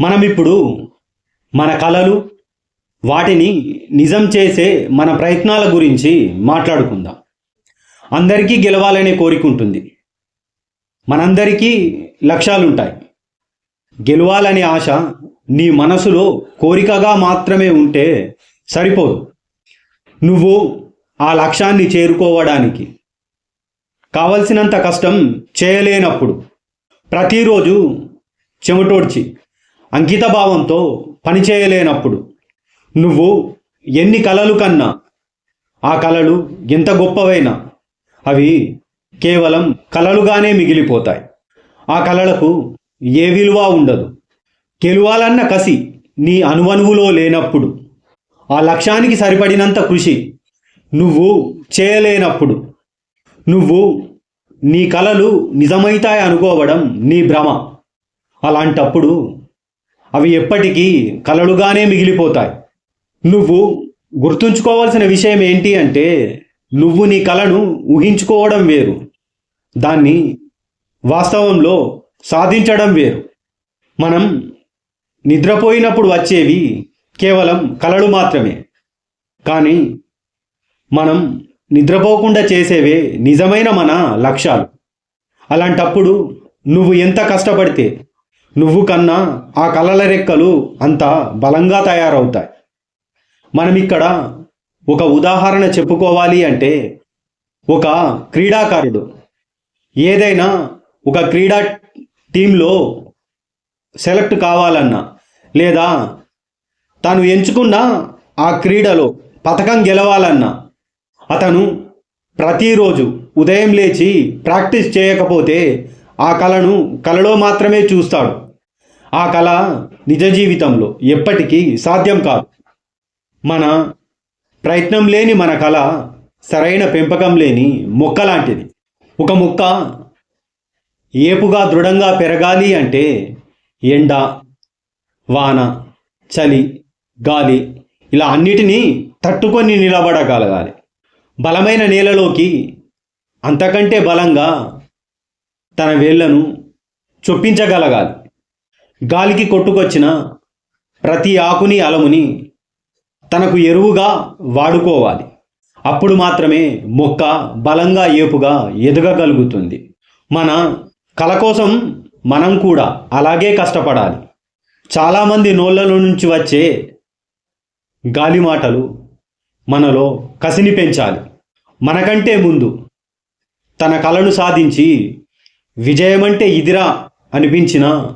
మనం ఇప్పుడు మన కళలు వాటిని నిజం చేసే మన ప్రయత్నాల గురించి మాట్లాడుకుందాం. అందరికీ గెలవాలనే కోరిక ఉంటుంది. మనందరికీ లక్ష్యాలుంటాయి. గెలవాలనే ఆశ నీ మనసులో కోరికగా మాత్రమే ఉంటే సరిపోదు. నువ్వు ఆ లక్ష్యాన్ని చేరుకోవడానికి కావలసినంత కష్టం చేయలేనప్పుడు ప్రతిరోజు చెమటోడ్చి అంకిత భావంతో పనిచేయలేనప్పుడు. నువ్వు ఎన్ని కలలు కన్నా ఆ కలలు ఎంత గొప్పవైనా అవి కేవలం కలలుగానే మిగిలిపోతాయి. ఆ కలలకు ఏ విలువ ఉండదు. గెలువాలన్న కసి నీ అనువనువులో లేనప్పుడు ఆ లక్ష్యానికి సరిపడినంత కృషి నువ్వు చేయలేనప్పుడు నువ్వు నీ కలలు నిజమైతాయి అనుకోవడం నీ భ్రమ. అలాంటప్పుడు అవి ఎప్పటికీ కలలుగానే మిగిలిపోతాయి. నువ్వు గుర్తుంచుకోవాల్సిన విషయం ఏంటి అంటే నువ్వు నీ కళను ఊహించుకోవడం వేరు. దాన్ని వాస్తవంలో సాధించడం వేరు. మనం నిద్రపోయినప్పుడు వచ్చేవి కేవలం కలలు మాత్రమే. కానీ మనం నిద్రపోకుండా చేసేవే నిజమైన మన లక్ష్యాలు. అలాంటప్పుడు నువ్వు ఎంత కష్టపడితే నువ్వు కన్నా ఆ కలల రెక్కలు అంత బలంగా తయారవుతాయి. మనం ఇక్కడ ఒక ఉదాహరణ చెప్పుకోవాలి అంటే ఒక క్రీడాకారుడు. ఏదైనా ఒక క్రీడా టీంలో సెలెక్ట్ కావాలన్నా లేదా తాను ఎంచుకున్న ఆ క్రీడలో పథకం గెలవాలన్నా అతను ప్రతిరోజు ఉదయం లేచి ప్రాక్టీస్ చేయకపోతే ఆ కళను కళలో మాత్రమే చూస్తాడు. ఆ కళ నిజ జీవితంలో ఎప్పటికీ సాధ్యం కాదు. మన ప్రయత్నం లేని మన కళ సరైన పెంపకం లేని మొక్క లాంటిది. ఒక మొక్క ఏపుగా దృఢంగా పెరగాలి అంటే ఎండ వాన చలి గాలి ఇలా అన్నిటినీ తట్టుకొని నిలబడగలగాలి. బలమైన నేలలోకి అంతకంటే బలంగా తన వేళ్ళను చొప్పించగలగాలి. గాలికి కొట్టుకొచ్చిన ప్రతి ఆకుని అలముని తనకు ఎరువుగా వాడుకోవాలి. అప్పుడు మాత్రమే మొక్క బలంగా ఏపుగా ఎదగగలుగుతుంది. మన కళ కోసం మనం కూడా అలాగే కష్టపడాలి. చాలామంది నోళ్ళలో నుంచి వచ్చే గాలి మాటలు మనలో కసిని పెంచాలి. మనకంటే ముందు తన కళను సాధించి విజయమంటే ఇదిరా అనిపించిన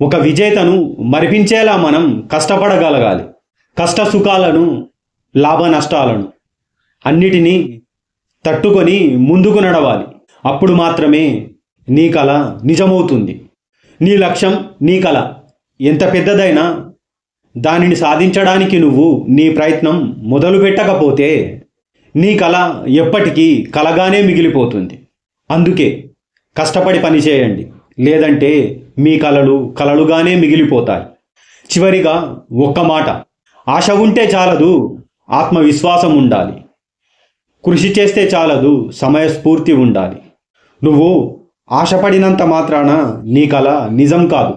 ఒక విజేతను మరిపించేలా మనం కష్టపడగలగాలి. కష్ట సుఖాలను లాభ నష్టాలను అన్నిటినీ తట్టుకొని ముందుకు నడవాలి. అప్పుడు మాత్రమే నీ కళ నిజమవుతుంది. నీ లక్ష్యం నీ కళ. ఎంత పెద్దదైనా దానిని సాధించడానికి నువ్వు నీ ప్రయత్నం మొదలు పెట్టకపోతే నీ కళ ఎప్పటికీ కలగానే మిగిలిపోతుంది. అందుకే కష్టపడి పనిచేయండి. లేదంటే మీ కలలు కలలుగానే మిగిలిపోతాయి. చివరిగా ఒక్క మాట. ఆశ ఉంటే చాలదు ఆత్మవిశ్వాసం ఉండాలి. కృషి చేస్తే చాలదు సమయస్ఫూర్తి ఉండాలి. నువ్వు ఆశపడినంత మాత్రాన నీ కళ నిజం కాదు.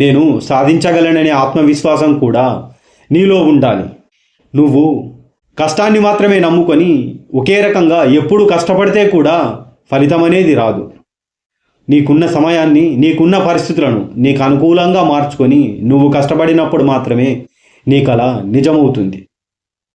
నేను సాధించగలననే ఆత్మవిశ్వాసం కూడా నీలో ఉండాలి. నువ్వు కష్టాన్ని మాత్రమే నమ్ముకొని ఒకే రకంగా ఎప్పుడు కష్టపడితే కూడా ఫలితం అనేది రాదు. నీకున్న సమయాన్ని నీకున్న పరిస్థితులను నీకు అనుకూలంగా మార్చుకొని నువ్వు కష్టపడినప్పుడు మాత్రమే నీ కళ నిజమవుతుంది.